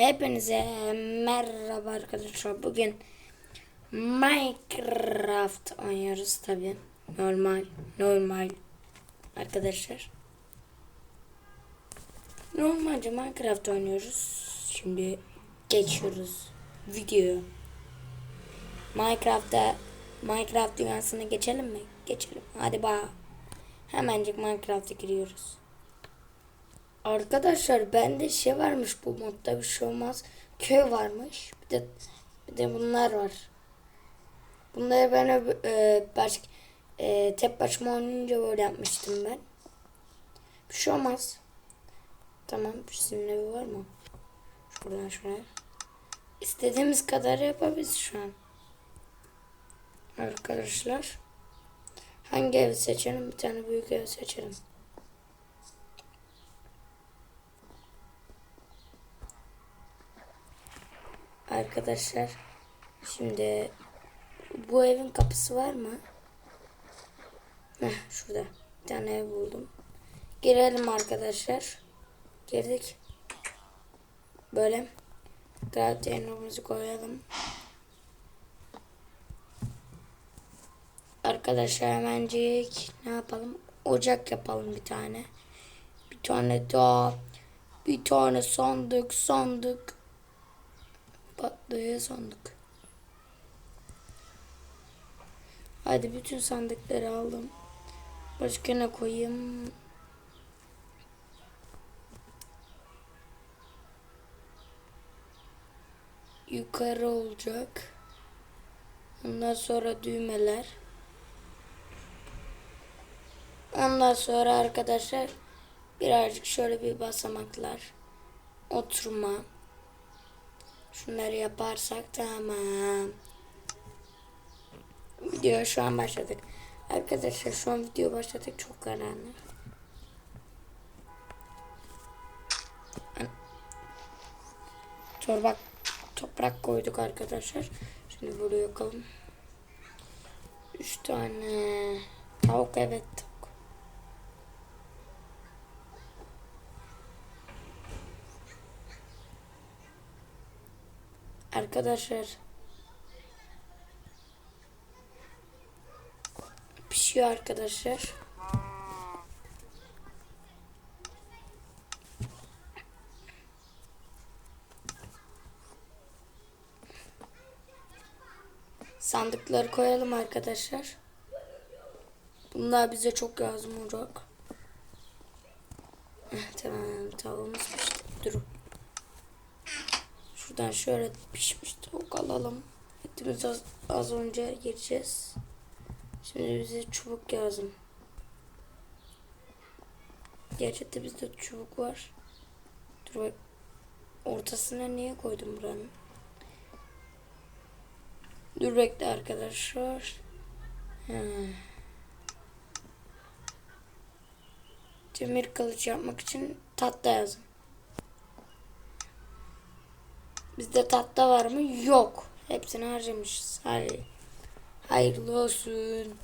Hepinize merhaba arkadaşlar. Bugün Minecraft oynuyoruz tabi. Normal, normal arkadaşlar. Normalce Minecraft oynuyoruz. Şimdi geçiyoruz videoya. Minecraft'ta Minecraft dünyasına geçelim mi? Geçelim. Hadi bak. Hemencik Minecraft'a giriyoruz. Arkadaşlar bende şey varmış bu modda bir şey olmaz. Köy varmış. Bir de bir de bunlar var. Bunları ben e, baş, e, tek başıma oynayınca böyle yapmıştım ben. Bir şey olmaz. Tamam. Sizin evi var mı? Şuradan şuraya. İstediğimiz kadar yapabiliriz şu an. Arkadaşlar. Hangi evi seçelim? Bir tane büyük ev seçelim. Arkadaşlar şimdi bu evin kapısı var mı? Heh, şurada bir tane ev buldum. Girelim arkadaşlar. Girdik. Böyle gradyentimizi koyalım. Arkadaşlar hemencik ne yapalım? Ocak yapalım bir tane. Bir tane daha. Bir tane sandık sandık. Patlaya sandık. Hadi bütün sandıkları aldım. Başka ne koyayım? Yukarı olacak. Ondan sonra düğmeler. Ondan sonra arkadaşlar birazcık şöyle bir basamaklar. Oturma. Şunları yaparsak tamam. Video şu an başladık. Arkadaşlar şu an video başladık. Çok karanlık. Torbak toprak koyduk arkadaşlar. Şimdi buraya yakalım. Üç tane tavuk evet Arkadaşlar pişiyor arkadaşlar. Sandıkları koyalım arkadaşlar. Bunlar bize çok lazım olacak. Eh, Tamam tavuğumuz pişti. Durun. Şuradan şöyle pişmiş tavuk alalım. Etimiz az, az önce gireceğiz. Şimdi bize çubuk lazım. Gerçekten bizde çubuk var. Dur bak. Ortasına niye koydum buranın? Dur bekle arkadaşlar. Hmm. Demir kılıç yapmak için tahta yazın. Bizde tahta var mı? Yok. Hepsini harcamışız. Hayır. Hayırlı olsun.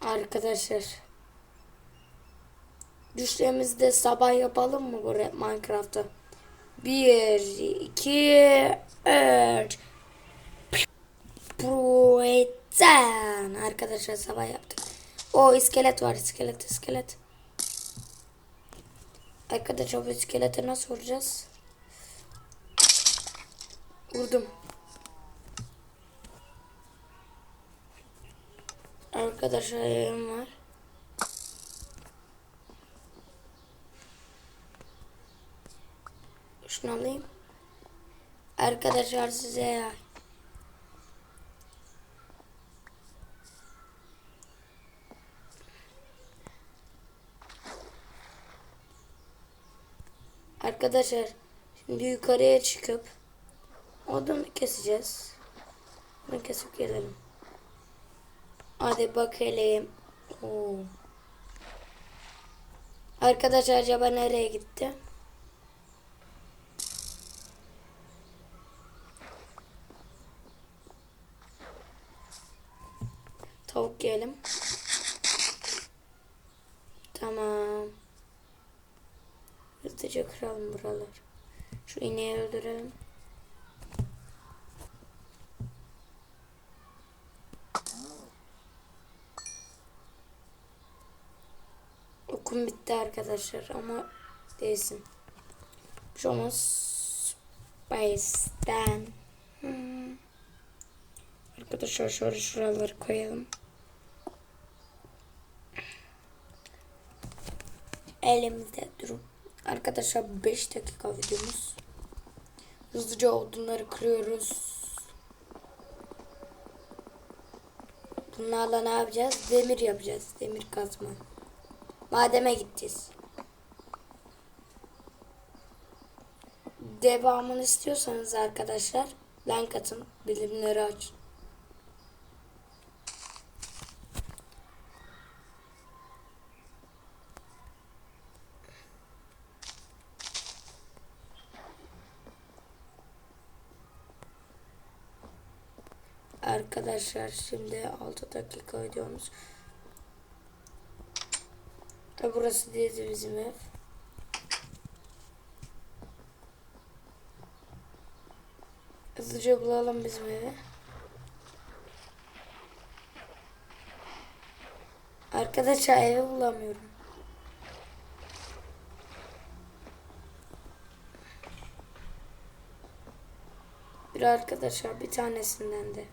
Arkadaşlar. Düşlerimizi de sabah yapalım mı buraya Minecraft'ta? Bir, iki, üç. Proetan. Arkadaşlar sabah yaptık. O iskelet var iskelet iskelet. Arkadaşlar bu iskelete nasıl vuracağız? Vurdum. Arkadaşlar yayın var. Şunu alayım. Arkadaşlar size ya. Arkadaşlar şimdi yukarıya çıkıp odunu keseceğiz. Bunu kesip gelelim. Hadi bakalım. Oo. Arkadaşlar acaba nereye gitti? Tavuk yiyelim. Tamam. Hızlıca kıralım buraları. Şu ineği öldürelim. Okum bitti arkadaşlar ama değilsin. Şu an Space'den. Hmm. Arkadaşlar şöyle şuraları koyalım. Elimizde durum. Arkadaşlar 5 dakika videomuz. Hızlıca odunları kırıyoruz. Bunlarla ne yapacağız? Demir yapacağız. Demir kazma. Mademe gideceğiz. Devamını istiyorsanız arkadaşlar like atın. Bilimleri açın. Arkadaşlar şimdi 6 dakika videomuz. E burası değildi bizim ev. Hızlıca bulalım bizim evi. Arkadaşlar evi bulamıyorum. Bir arkadaşlar bir tanesinden de.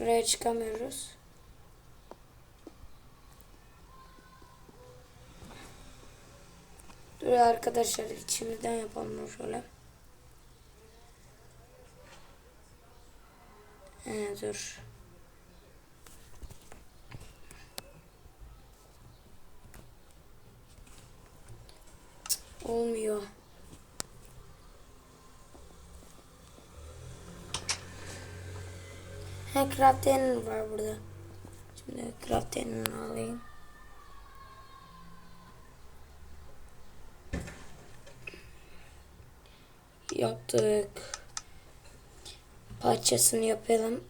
Buraya çıkamıyoruz. Dur arkadaşlar içimizden yapalım şöyle. He, dur. Olmuyor. He craft var burada. Şimdi craft alayım. Yaptık. Parçasını yapalım.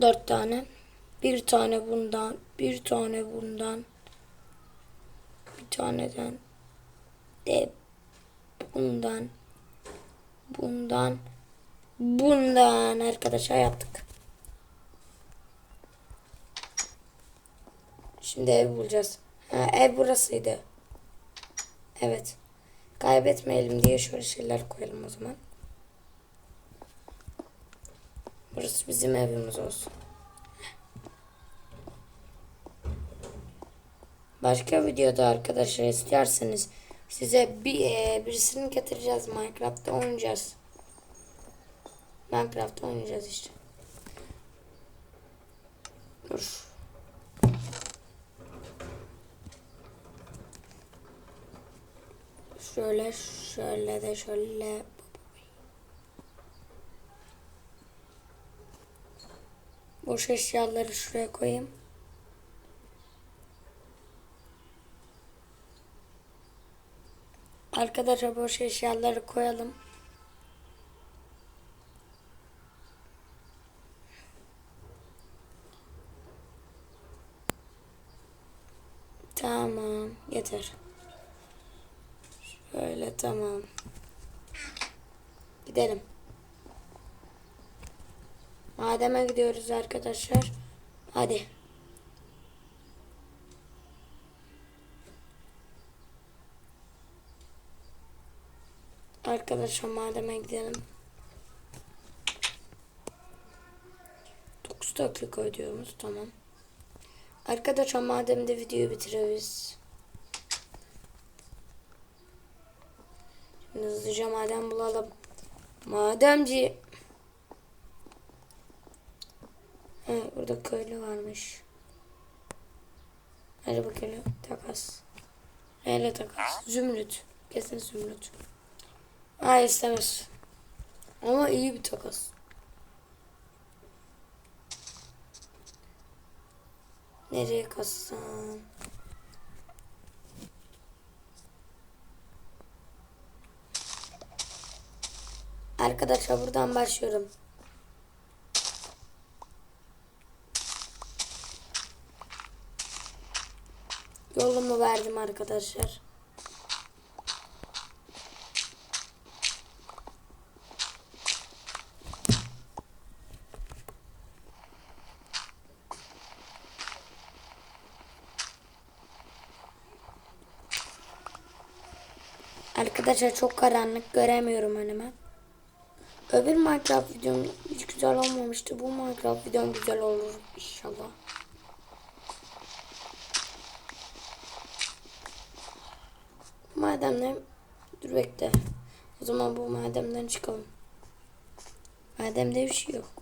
Dört tane. Bir tane bundan. Bir tane bundan. Bir taneden. De bundan. Bundan. Bundan arkadaşlar yaptık. Şimdi ev bulacağız. Ha, ev burasıydı. Evet. Kaybetmeyelim diye şöyle şeyler koyalım o zaman. Burası bizim evimiz olsun. Başka videoda arkadaşlar isterseniz size bir e, birisini getireceğiz Minecraft'ta oynayacağız. Minecraft oynayacağız işte. Dur. Şöyle şöyle de şöyle. Boş eşyaları şuraya koyayım. Arkadaşlar boş eşyaları koyalım. Tamam. Yeter. Şöyle tamam. Gidelim. Mademe gidiyoruz arkadaşlar. Hadi. Arkadaşlar mademe gidelim. 9 dakika ödüyoruz. Tamam. Arkadaşlar madem de videoyu bitiririz. Hızlıca maden bulalım. Mademci. He, burada köylü varmış. Hadi bakalım. Takas. Neyle takas? Zümrüt. Kesin zümrüt. Ha istemez. Ama iyi bir takas. Nereye kassam? Arkadaşlar buradan başlıyorum. Yolumu verdim arkadaşlar. Arkadaşlar çok karanlık göremiyorum önüme. Öbür Minecraft videom hiç güzel olmamıştı. Bu Minecraft videom güzel olur inşallah. Mademden dur bekle. O zaman bu mademden çıkalım. Mademde bir şey yok.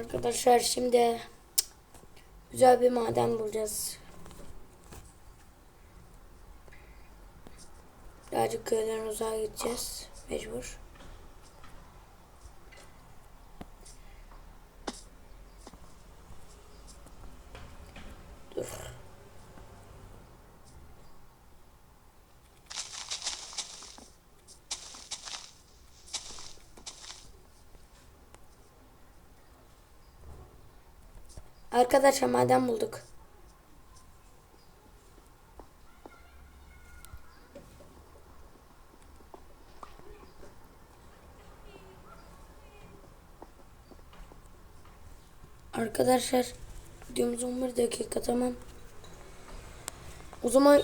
Arkadaşlar şimdi güzel bir maden bulacağız. Birazcık köyden uzağa gideceğiz. Mecbur. Arkadaşlar maden bulduk. Arkadaşlar videomuz 11 dakika tamam. O zaman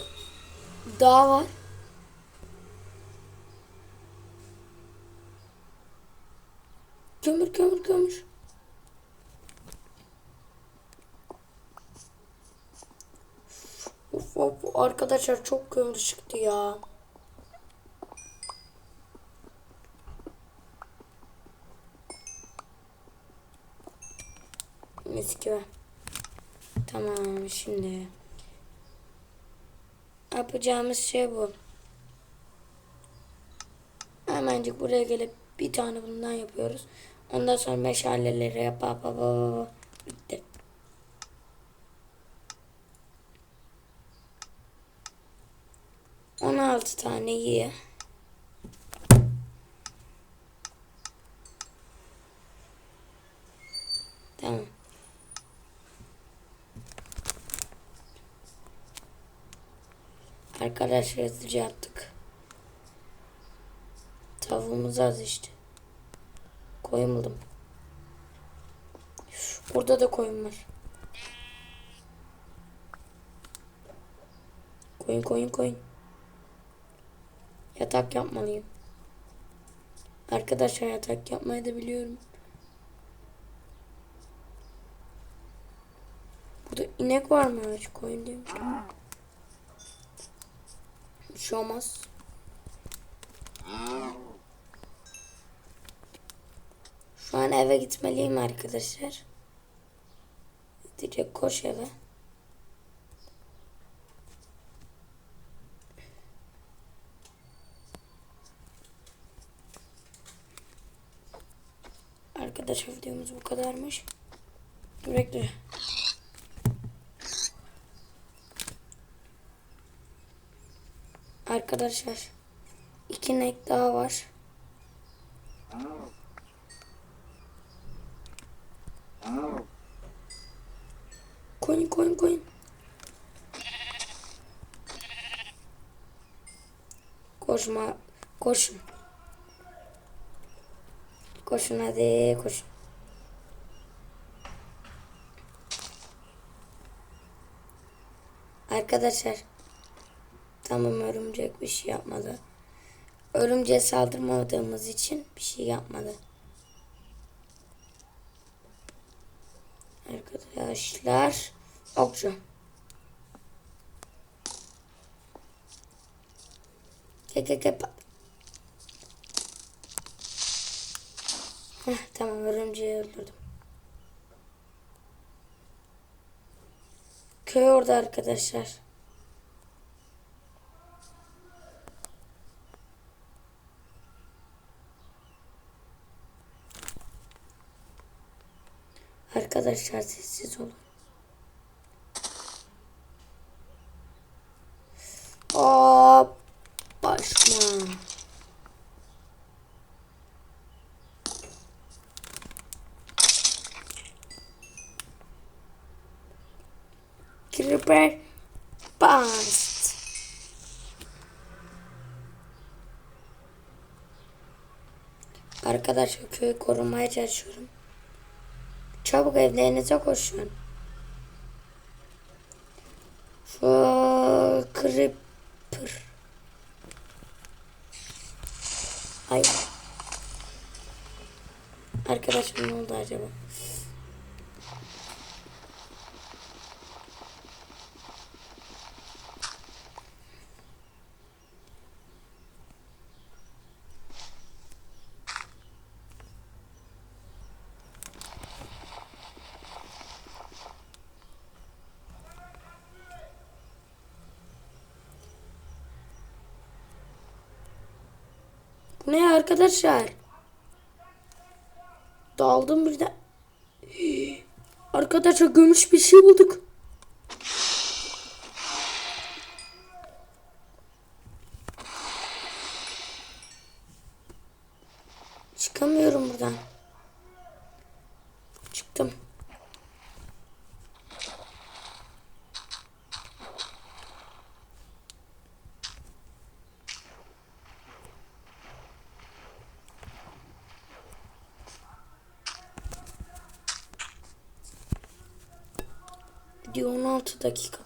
daha var. Kömür kömür kömür. Of of arkadaşlar çok kömür çıktı ya. Mis. Tamam şimdi. Yapacağımız şey bu. Hemencik buraya gelip bir tane bundan yapıyoruz. Ondan sonra meşaleleri yap. Bitti. On altı tane iyi. Tamam. Arkadaşlar hızlıca yaptık. Tavuğumuz az işte. Koyun buldum. Burada da koyun var. Koyun koyun koyun. Yatak yapmalıyım. Arkadaşlar yatak yapmayı da biliyorum. Burada inek var mı? Hiç koyun mi? Bir şey olmaz. Şu an eve gitmeliyim arkadaşlar. Direkt koş eve. Arkadaşlar videomuz bu kadarmış. Dur bekle. Arkadaşlar iki inek daha var. Koyun koyun koyun. Koşma koşun. Koşun hadi koşun. Arkadaşlar tamam örümcek bir şey yapmadı. Örümceğe saldırmadığımız için bir şey yapmadı. Arkadaşlar okçu. Pat. Heh, tamam örümceği öldürdüm. Köy orada arkadaşlar. Arkadaşlar sessiz olun. Hop. Başma. Creeper Bust. Arkadaşlar köyü korumaya çalışıyorum. Çabuk evlerinize koşun. Şu creeper. Ay. Arkadaşım ne oldu acaba? Bu ne arkadaşlar? Daldım birden. Arkadaşlar gümüş bir şey bulduk. Video 16 dakika.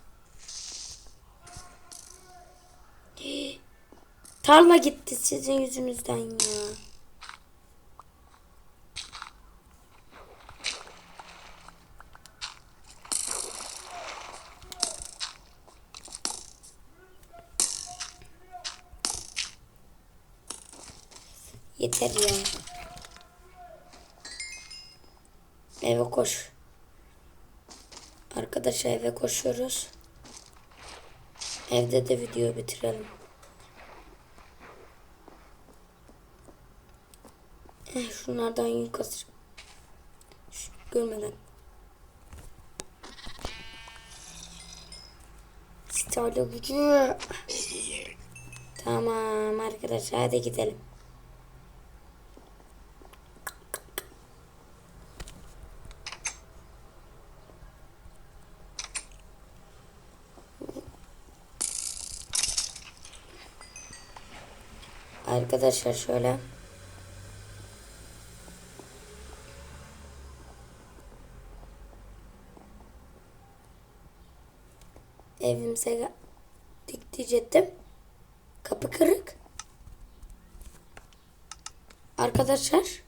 Tarla gitti sizin yüzünüzden ya. Yeter ya. Eve koş. Arkadaşlar eve koşuyoruz. Evde de video bitirelim. Eh, şunlardan yük kasır. Şu, görmeden. Starla gücü. Tamam arkadaşlar hadi gidelim. Arkadaşlar şöyle. Evimize geldik diyecektim. Kapı kırık. Arkadaşlar.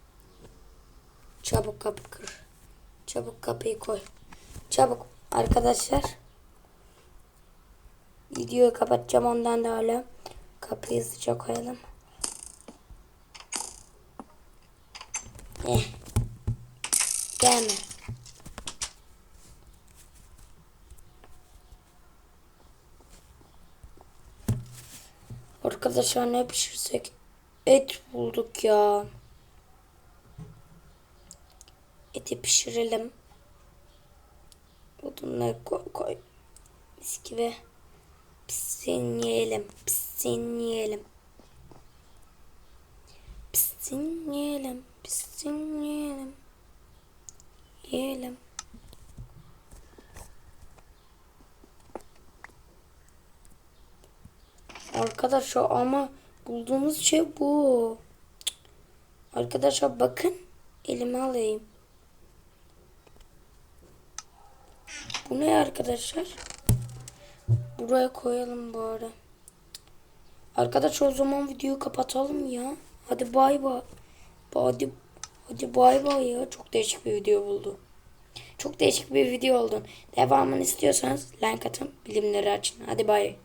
Çabuk kapı kır. Çabuk kapıyı koy. Çabuk arkadaşlar. Videoyu kapatacağım ondan da hala. Kapıyı hızlıca koyalım. Eh. Gelme. Arkadaşlar ne pişirsek? Et bulduk ya. Eti pişirelim. Odunları koy koy. Mis gibi. Pişsin yiyelim. Pişsin yiyelim. Pişsin yiyelim. Pişsin yiyelim. Yiyelim. Arkadaşlar ama bulduğumuz şey bu. Arkadaşlar bakın. Elime alayım. Bu ne arkadaşlar? Buraya koyalım bari. Arkadaşlar o zaman videoyu kapatalım ya. Hadi bay bay. Hadi, hadi bay bay ya. Çok değişik bir video buldu. Çok değişik bir video oldu. Devamını istiyorsanız like atın. Bilimleri açın. Hadi bay.